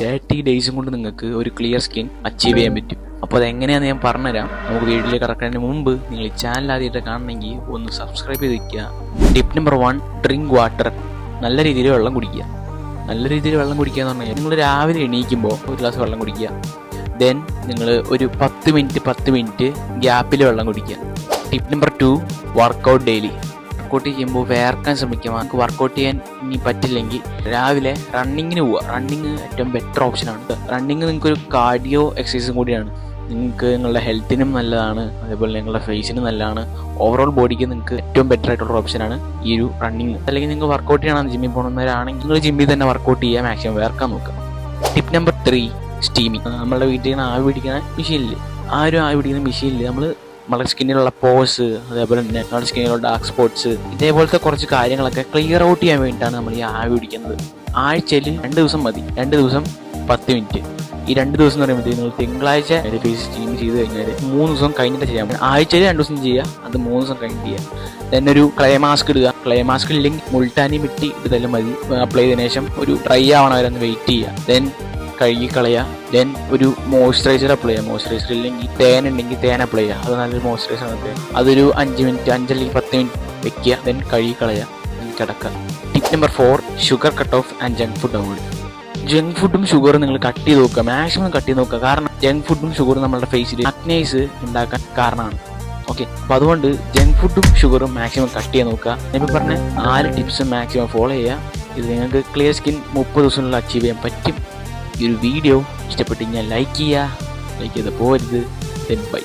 Thirty ഡേയ്സും കൊണ്ട് നിങ്ങൾക്ക് ഒരു ക്ലിയർ സ്കിൻ അച്ചീവ് ചെയ്യാൻ പറ്റും. അപ്പോൾ അത് എങ്ങനെയാണെന്ന് ഞാൻ പറഞ്ഞുതരാം. നമുക്ക് വീട്ടിലേക്ക് കറക്കുന്നതിന് മുമ്പ് നിങ്ങൾ ഈ ചാനൽ ആദ്യമായിട്ട് കാണണമെങ്കിൽ ഒന്ന് സബ്സ്ക്രൈബ് ചെയ്ത് വയ്ക്കുക tip number one drink water നല്ല രീതിയിൽ വെള്ളം കുടിക്കുക. നല്ല രീതിയിൽ വെള്ളം കുടിക്കുക എന്ന് പറഞ്ഞാൽ നിങ്ങൾ രാവിലെ എണീക്കുമ്പോൾ ഒരു ഗ്ലാസ് വെള്ളം കുടിക്കുക. ദെൻ നിങ്ങൾ ഒരു പത്ത് മിനിറ്റ് പത്ത് മിനിറ്റ് ഗ്യാപ്പിൽ വെള്ളം കുടിക്കുക. Tip number two workout daily workout ചെയ്യുമ്പോൾ വേർക്കാൻ ശ്രമിക്കുക. നമുക്ക് വർക്കൗട്ട് ചെയ്യാൻ ഇനി പറ്റില്ലെങ്കിൽ രാവിലെ റണ്ണിങ്ങിന് പോവുക. റണ്ണിങ് ഏറ്റവും ബെറ്റർ ഓപ്ഷനാണ് റണ്ണിങ് നിങ്ങൾക്ക് ഒരു കാർഡിയോ എക്സസൈസും കൂടിയാണ്. നിങ്ങൾക്ക് നിങ്ങളുടെ ഹെൽത്തിനും നല്ലതാണ്. അതേപോലെ നിങ്ങളുടെ ഫേസിനും നല്ലതാണ്. ഓവറോൾ ബോഡിക്ക് നിങ്ങൾക്ക് ഏറ്റവും ബെറ്റർ ആയിട്ടുള്ള ഓപ്ഷനാണ് ഈ ഒരു റണ്ണിങ് അല്ലെങ്കിൽ നിങ്ങൾ വർക്കൗട്ട് ചെയ്യണം ജിമ്മിൽ പോകുന്നവരാണെങ്കിൽ നിങ്ങൾ ജിമ്മിൽ തന്നെ വർക്കൗട്ട് ചെയ്യുക മാക്സിമം വേർക്കാൻ നോക്കുക. ടിപ്പ് നമ്പർ ത്രീ സ്റ്റീമിങ് നമ്മളുടെ വീട്ടിൽ ആവി പിടിക്കുന്ന മെഷീനിൽ ആ ഒരു ആവി പിടിക്കുന്ന മെഷീനിൽ നമ്മൾ നമ്മുടെ സ്കിന്നിലുള്ള പോസ് അതേപോലെ തന്നെ നമ്മുടെ സ്കിന്നിലുള്ള ഡാർക്ക് സ്പോട്ട്സ് ഇതേപോലത്തെ കുറച്ച് കാര്യങ്ങളൊക്കെ ക്ലിയർ ഔട്ട് ചെയ്യാൻ വേണ്ടിയിട്ടാണ് നമ്മൾ ഈ ആവി പിടിക്കുന്നത്. ആഴ്ചയിൽ രണ്ട് ദിവസം മതി. രണ്ട് ദിവസം പത്ത് മിനിറ്റ് ഈ രണ്ട് ദിവസം എന്ന് പറയുമ്പോൾ നിങ്ങൾ തിങ്കളാഴ്ച ഫേസ് സ്റ്റീം ചെയ്ത് കഴിഞ്ഞാൽ മൂന്ന് ദിവസം കഴിഞ്ഞിട്ട് ചെയ്യാം ആഴ്ചയിൽ രണ്ട് ദിവസം ചെയ്യുക അത് മൂന്ന് ദിവസം കഴിഞ്ഞിട്ട് ചെയ്യുക then ഒരു ക്ലേ മാസ്ക് ഇടുക. ക്ലേ മാസ്ക് ഇല്ലെങ്കിൽ മുൾട്ടാനി മിട്ടി ഇടുതലും മതി. അപ്ലൈ ചെയ്തതിനു ശേഷം ഒരു ഡ്രൈ ആവണ ഒന്ന് വെയിറ്റ് ചെയ്യുക. ദെൻ കഴുകി കളയുക ദെൻ ഒരു മോയ്സ്ചറൈസർ അപ്ലൈ ചെയ്യുക മോയ്സ്ചറൈസർ ഇല്ലെങ്കിൽ തേൻ ഉണ്ടെങ്കിൽ തേൻ അപ്ലൈ ചെയ്യുക അത് നല്ലൊരു മോയ്സ്ചറൈസർ ആണ് അതൊരു അഞ്ച് മിനിറ്റ് അഞ്ചല്ലെങ്കിൽ പത്ത് മിനിറ്റ് വെക്കുക. ദെൻ കഴുകി കളയുക കിടക്കുക. Tip number four sugar cut off and junk food avoid junk ഫുഡും ഷുഗറും നിങ്ങൾ കട്ട് ചെയ്ത് നോക്കുക. മാക്സിമം കട്ട് ചെയ്ത് നോക്കുക. കാരണം ജങ്ക് ഫുഡും ഷുഗറും നമ്മുടെ ഫേസിൽ അക്നൈസ് ഉണ്ടാക്കാൻ കാരണമാണ്. ഓക്കെ അപ്പോൾ അതുകൊണ്ട് ജങ്ക് ഫുഡും ഷുഗറും മാക്സിമം കട്ട് ചെയ്യാൻ നോക്കുക. ഞാൻ പറഞ്ഞ നാല് ടിപ്സ് മാക്സിമം ഫോളോ ചെയ്യുക. ഇത് നിങ്ങൾക്ക് ക്ലിയർ സ്കിൻ മുപ്പത് ദിവസത്തിനുള്ളിൽ അച്ചീവ് ചെയ്യാൻ പറ്റും. ഈ ഒരു വീഡിയോ ഇഷ്ടപ്പെട്ട് ഞാൻ ലൈക്ക് ചെയ്യുക. ലൈക്ക് ചെയ്ത് പോരുത് ബൈ